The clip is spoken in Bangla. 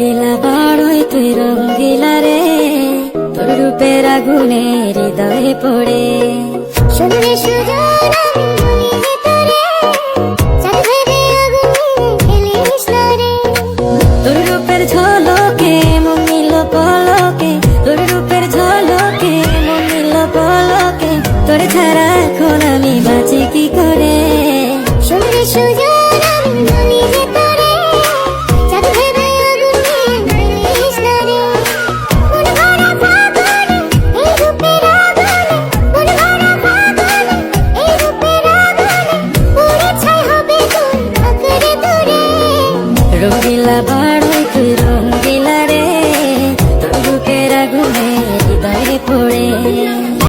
গেলা বাড়ই তুই রং দিলা রে। তোর রূপের আগুনে হৃদয়ে পড়ে। তোর ছাড়া এখন আমি বাঁচি কি করে? ರುಗಿಲಬಾರ